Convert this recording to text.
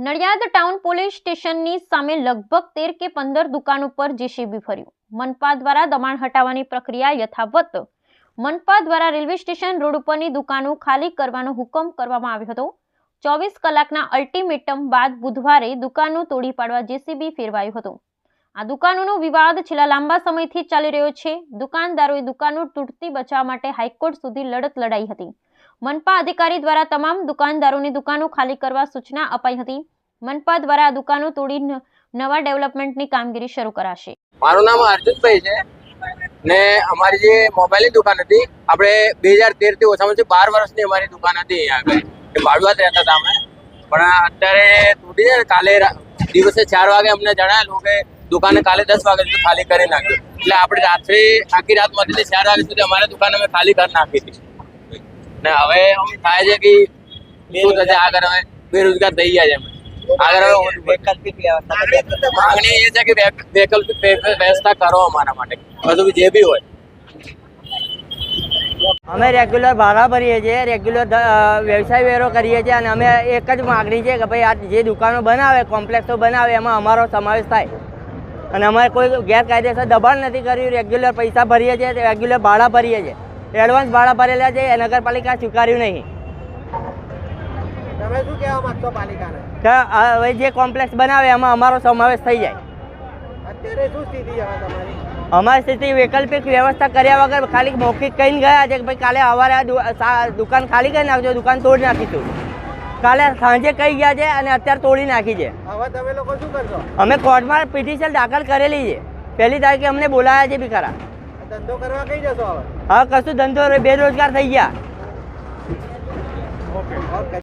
Nadiad town police સ્ટેશનની સામે લગભગ તેર કે પંદર દુકાન ઉપર જેસીબી ફર્યું મનપા દ્વારા દબાણ હટાવવાની પ્રક્રિયા યથાવત મનપા દ્વારા રેલવે સ્ટેશન રોડ ઉપરની દુકાનો ખાલી કરવાનો હુકમ કરવામાં આવ્યો હતો. ચોવીસ કલાકના અલ્ટિમેટમ બાદ બુધવારે દુકાનો તોડી પાડવા જેસીબી ફેરવાયું હતું. આ દુકાનોનો વિવાદ છેલ્લા લાંબા સમયથી ચાલી રહ્યો છે. દુકાનદારોએ દુકાનો તૂટતી બચાવવા માટે હાઈકોર્ટ સુધી લડત લડાઈ હતી. મનપા અધિકારી દ્વારા તમામ દુકાનદારોની દુકાનો ખાલી કરવા સૂચના અપાઈ હતી. મનપા દ્વારા દુકાનો તોડી નવા ડેવલપમેન્ટની કામગીરી શરૂ કરાશે. મારું નામ અર્જુનભાઈ છે ને અમારી જે મોબાઈલની દુકાન હતી, આપણે બે હજાર તેરથી ઓછામાં ઓછી બાર વર્ષની અમારી દુકાન હતી આગળ. ભાડુઆત રહેતા હતા અમે. પણ અત્યારે તૂટી જાય કાલે દિવસે ચાર વાગે અમને જણાવેલું કે દુકાને કાલે દસ વાગે સુધી ખાલી કરી નાખ્યું એટલે આપણે રાત્રે, આખી રાતમાંથી ચાર વાગે સુધી અમારી દુકાન અમે ખાલી કરી નાખી હતી. ને હવે અમ થાય છે કે શું થશે આગળ હવે બેરોજગાર થઈ ગયા છે અમે. આગળ વૈકલ્પિક વ્યવસ્થા માંગણી એ છે કે વૈકલ્પિક વ્યવસ્થા કરો અમારા માટે. બધું જે બી હોય. અમે રેગ્યુલર ભાડા ભરીએ છીએ રેગ્યુલર વ્યવસાય વેરો કરીએ છીએ અને અમે એક જ માગણી છે કે ભાઈ આ જે દુકાનો બનાવે કોમ્પ્લેક્સો બનાવે એમાં અમારો સમાવેશ થાય. અને અમારે કોઈ ગેરકાયદેસર દબાણ નથી કર્યું રેગ્યુલર પૈસા ભરીએ છીએ રેગ્યુલર ભાડા ભરીએ છીએ. એડવાન્સ ભાડા ભરેલા છે એ નગરપાલિકા સ્વીકાર્યું નહીં. તમે શું કહેવા માંગશો પાલિકાને? હવે જે કોમ્પ્લેક્સ બનાવે એમાં અમારો સમાવેશ થઈ જાય. અત્યારે શું સ્થિતિ હવે તમારી? અમારી સ્થિતિ વૈકલ્પિક વ્યવસ્થા કર્યા વગર ખાલી મૌખિક કહીને ગયા છે કે ભાઈ કાલે સવારે દુકાન ખાલી કરી નાખજો દુકાન તોડી નાખીશું. કાલે સાંજે કહી ગયા છે અને અત્યારે તોડી નાખી છે. હવે તમે લોકો શું કરશો? અમે કોર્ટમાં પિટિશન દાખલ કરેલી છે. પહેલી તારીખે અમને બોલાયા છે બી ખરા ધંધો કરવા કઈ જશો હવે? હા કશું ધંધો બેરોજગાર થઈ ગયા. ઓકે.